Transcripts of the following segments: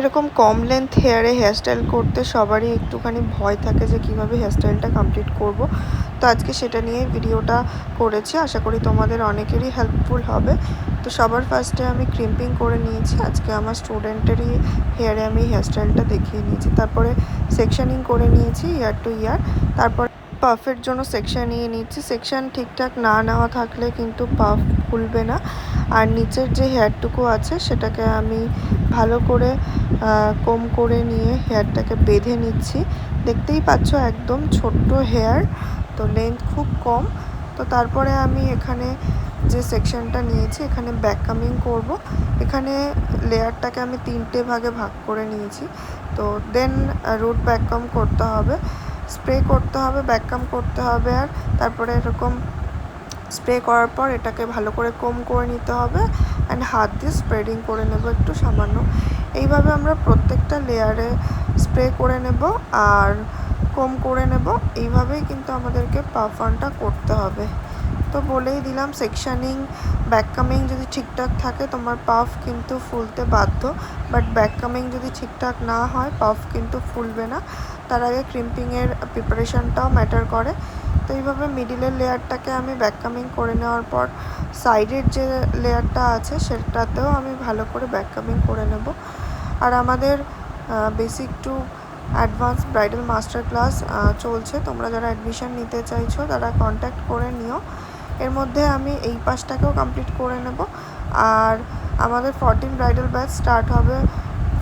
এরকম কম length হেয়ারে hairstyle করতে সবারই একটুখানি ভয় থাকে যে কীভাবে হেয়ারস্টাইলটা কমপ্লিট করব। তো আজকে সেটা নিয়ে ভিডিওটা করেছি, আশা করি তোমাদের অনেকেরই হেল্পফুল হবে। তো সবার ফার্স্টে আমি ক্রিম্পিং করে নিয়েছি, আজকে আমার স্টুডেন্টেরই হেয়ারে আমি হেয়ারস্টাইলটা দেখিয়ে নিয়েছি। তারপরে সেকশনিং করে নিয়েছি ইয়ার টু ইয়ার তারপর পাফের জন্য সেকশান নিয়ে নিচ্ছি। সেকশন ঠিকঠাক না নেওয়া থাকলে কিন্তু পাফ খুলবে না। আর নিচের যে হেয়ারটুকু আছে, সেটাকে আমি ভালো করে কম করে নিয়ে হেয়ারটাকে বেঁধে নিচ্ছি। দেখতেই পাচ্ছ একদম ছোট্ট হেয়ার তো লেন্থ খুব কম। তো তারপরে আমি এখানে যে সেকশনটা নিয়েছি, এখানে ব্যাক কামিং করব। এখানে লেয়ারটাকে আমি তিনটে ভাগে ভাগ করে নিয়েছি। তো দেন রুট ব্যাক কাম করতে হবে স্প্রে করতে হবে ব্যাক কাম করতে হবে আর তারপরে এরকম স্প্রে করার পর এটাকে ভালো করে কম করে নিতে হবে। অ্যান্ড হাত দিয়ে স্প্রেডিং করে নেব একটু সামান্য। এইভাবে আমরা প্রত্যেকটা লেয়ারে স্প্রে করে নেব আর কম করে নেব। এইভাবেই কিন্তু আমাদেরকে পাফানটা করতে হবে। তো বলেই দিলাম সেকশানিং ব্যাককামিং যদি ঠিকঠাক থাকে, তোমার পাফ কিন্তু ফুলতে বাধ্য। বাট ব্যাককামিং যদি ঠিকঠাক না হয় পাফ কিন্তু ফুলবে না। তার আগে ক্রিম্পিংয়ের প্রিপারেশনটাও ম্যাটার করে। তো এইভাবে মিডিলের লেয়ারটাকে আমি ব্যাককামিং করে নেওয়ার পর সাইডের যে লেয়ারটা আছে সেটাতেও আমি ভালো করে ব্যাককামিং করে নেব। আর আমাদের basic to advance bridal master class চলছে। তোমরা যারা অ্যাডমিশান নিতে চাইছো তারা কন্ট্যাক্ট করে নিও। এর মধ্যে আমি এই পাশটাকেও কমপ্লিট করে নেব। আর আমাদের ফরটিন ব্রাইডাল ব্যাচ স্টার্ট হবে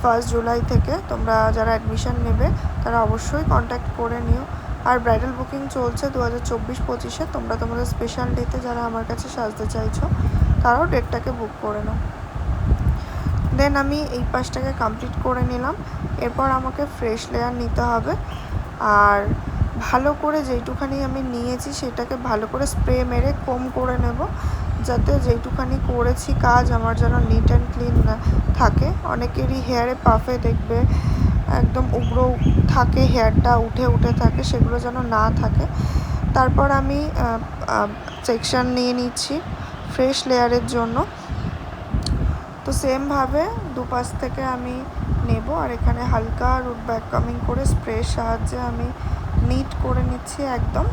ফার্স্ট জুলাই থেকে। তোমরা যারা অ্যাডমিশান নেবে তারা অবশ্যই কন্ট্যাক্ট করে নিও। আর ব্রাইডাল বুকিং চলছে দু হাজার চব্বিশ পঁচিশে। তোমরা তোমাদের স্পেশাল ডেতে যারা আমার কাছে সাজতে চাইছো, তারাও ডেটটাকে বুক করে নাও। দেন আমি এই পাশটাকে কমপ্লিট করে নিলাম। এরপর আমাকে ফ্রেশ লেয়ার নিতে হবে। আর ভালো করে যেইটুখানি আমি নিয়েছি, সেটাকে ভালো করে স্প্রে মেরে কম করে নেব, যাতে যেইটুখানি করেছি কাজ আমার যেন নিট অ্যান্ড ক্লিন থাকে। অনেকেরই হেয়ারে পাফে দেখবে একদম উগ্র থাকে হেয়ারটা উঠে উঠে থাকে, সেগুলো যেন না থাকে। তারপর আমি সেকশান নিয়ে নিচ্ছি ফ্রেশ লেয়ারের জন্য। তো সেমভাবে দুপাশ থেকে আমি নেব, আর এখানে হালকা রুট ব্যাক কামিং করে স্প্রের সাহায্যে আমি নিট করে নিচ্ছি একদম।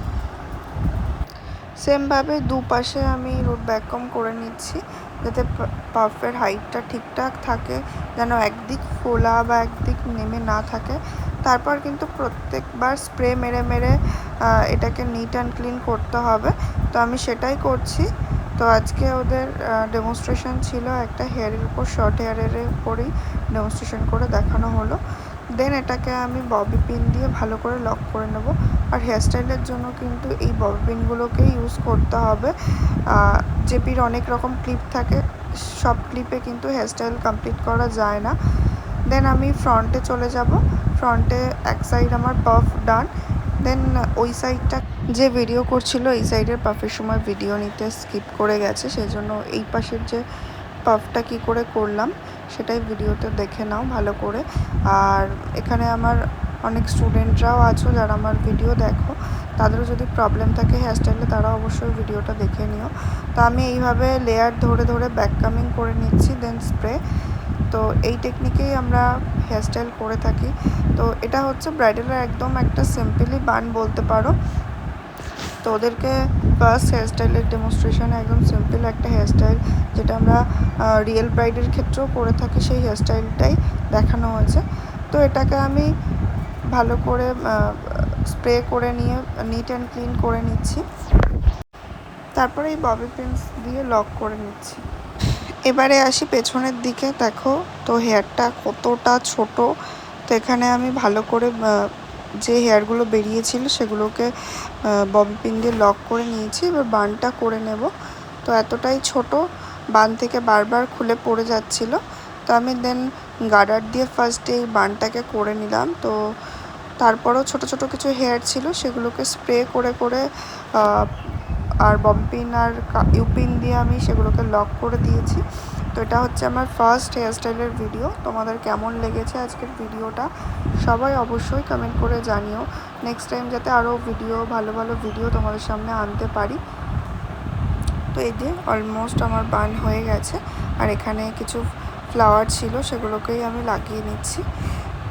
সেমভাবে দুপাশে আমি রুট ব্যাককম করে নিচ্ছি। যাতে পাফের হাইটটা ঠিকঠাক থাকে, যেন একদিক ফোলা বা একদিক নেমে না থাকে। তারপর কিন্তু প্রত্যেকবার স্প্রে মেরে মেরে এটাকে নিট অ্যান্ড ক্লিন করতে হবে। তো আমি সেটাই করছি। তো আজকে ওদের ডেমনস্ট্রেশন ছিল একটা হেয়ারের উপর শর্ট হেয়ারের উপরেই ডেমনস্ট্রেশন করে দেখানো হলো। দেন এটাকে আমি ববি পিন দিয়ে ভালো করে লক করে নেব। আর হেয়ারস্টাইলের জন্য কিন্তু এই ববি পিনগুলোকে ইউজ করতে হবে। জেপির অনেক রকম ক্লিপ থাকে, সব ক্লিপে কিন্তু হেয়ারস্টাইল কমপ্লিট করা যায় না। দেন আমি ফ্রন্টে চলে যাব। ফ্রন্টে এক সাইড আমার পাফ ডান দেন ওই সাইডটা যে ভিডিও করছিল, এই সাইডের পাফের সময় ভিডিও নিতে স্কিপ করে গেছে। সেই জন্য এই পাশের যে পাফটা কি করে করলাম সেটাই ভিডিওতে দেখে নাও ভালো করে। আর এখানে আমার অনেক স্টুডেন্টরাও আছো যারা আমার ভিডিও দেখো। তাদেরও যদি প্রবলেম থাকে হেয়ারস্টাইলে তারা অবশ্যই ভিডিওটা দেখে নিও। তো আমি এইভাবে লেয়ার ধরে ধরে ব্যাক কামিং করে নিচ্ছি দেন স্প্রে তো এই টেকনিকেই আমরা হেয়ারস্টাইল করে থাকি। তো এটা হচ্ছে ব্রাইডালের একদম একটা সিম্পলি বান বলতে পারো। তো ওদেরকে ফার্স্ট হেয়ারস্টাইলের ডেমনস্ট্রেশনে একদম সিম্পল একটা হেয়ারস্টাইল যেটা আমরা রিয়েল ব্রাইডের ক্ষেত্রেও করে থাকি সেই হেয়ারস্টাইলটাই দেখানো হয়েছে। তো এটাকে আমি ভালো করে স্প্রে করে নিয়ে নিট অ্যান্ড ক্লিন করে নিচ্ছি। তারপরে এই ববি পিন্স দিয়ে লক করে নিচ্ছি। এবারে আসি পেছনের দিকে, দেখো তো হেয়ারটা কতটা ছোট। তো এখানে আমি ভালো করে যে হেয়ারগুলো বেরিয়েছিল সেগুলোকে ববি পিন দিয়ে লক করে নিয়েছি, এবার বানটা করে নেব। তো এতটাই ছোট, বান থেকে বারবার খুলে পড়ে যাচ্ছিল। তো আমি দেন গার্ডার দিয়ে ফার্স্টে এই বানটাকে করে নিলাম। তো তারপরও ছোট ছোট কিছু হেয়ার ছিল, সেগুলোকে স্প্রে করে করে আর বম্পিন আর ইউপিন দিয়ে আমি সেগুলোকে লক করে দিয়েছি। তো এটা হচ্ছে আমার ফার্স্ট হেয়ারস্টাইলের ভিডিও তোমাদের কেমন লেগেছে আজকের ভিডিওটা সবাই অবশ্যই কমেন্ট করে জানিও। নেক্সট টাইম যাতে আরও ভিডিও ভালো ভালো ভিডিও তোমাদের সামনে আনতে পারি। তো এই যে অলমোস্ট আমার বান হয়ে গেছে। আর এখানে কিছু ফ্লাওয়ার ছিল, সেগুলোকেই আমি লাগিয়ে নিচ্ছি।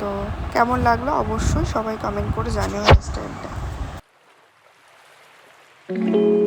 তো কেমন লাগল অবশ্যই সবাই কমেন্ট করে জানিও হেয়ারস্টাইলটা thank